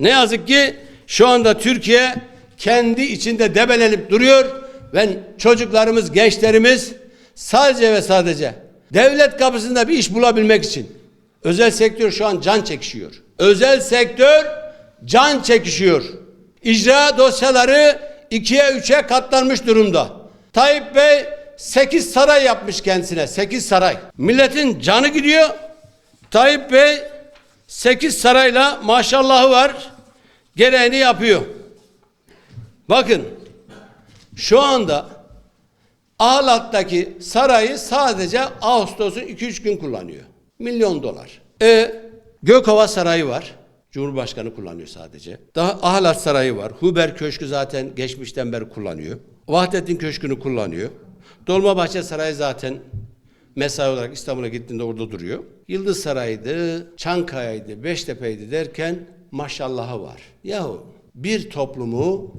Ne yazık ki şu anda Türkiye kendi içinde debelenip duruyor ve çocuklarımız, gençlerimiz sadece ve sadece devlet kapısında bir iş bulabilmek için özel sektör şu an can çekişiyor. Özel sektör can çekişiyor. İcra dosyaları ikiye üçe katlanmış durumda. Tayyip Bey 8 saray yapmış kendisine. 8 saray. Milletin canı gidiyor. Tayyip Bey 8 sarayla maşallahı var. Gereğini yapıyor. Bakın şu anda Ahlat'taki sarayı sadece Ağustos'un 2-3 gün kullanıyor. Milyon dolar. E, Gökova Sarayı var. Cumhurbaşkanı kullanıyor sadece. Daha Ahlat Sarayı var. Huber Köşkü zaten geçmişten beri kullanıyor. Vahdettin Köşkü'nü kullanıyor. Dolmabahçe Sarayı zaten mesai olarak İstanbul'a gittiğinde orada duruyor. Yıldız Sarayı'ydı, Çankaya'ydı, Beştepe'ydi derken maşallahı var. Yahu bir toplumu,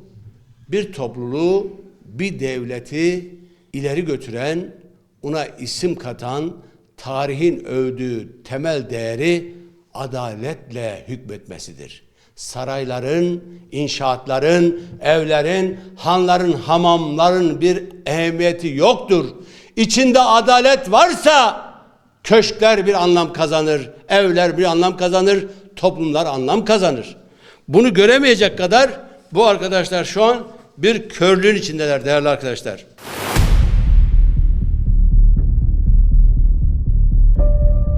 bir topluluğu, bir devleti ileri götüren, ona isim katan, tarihin övdüğü temel değeri adaletle hükmetmesidir. Sarayların, inşaatların, evlerin, hanların, hamamların bir ehemmiyeti yoktur. İçinde adalet varsa köşkler bir anlam kazanır, evler bir anlam kazanır, toplumlar anlam kazanır. Bunu göremeyecek kadar bu arkadaşlar şu an bir körlüğün içindeler değerli arkadaşlar.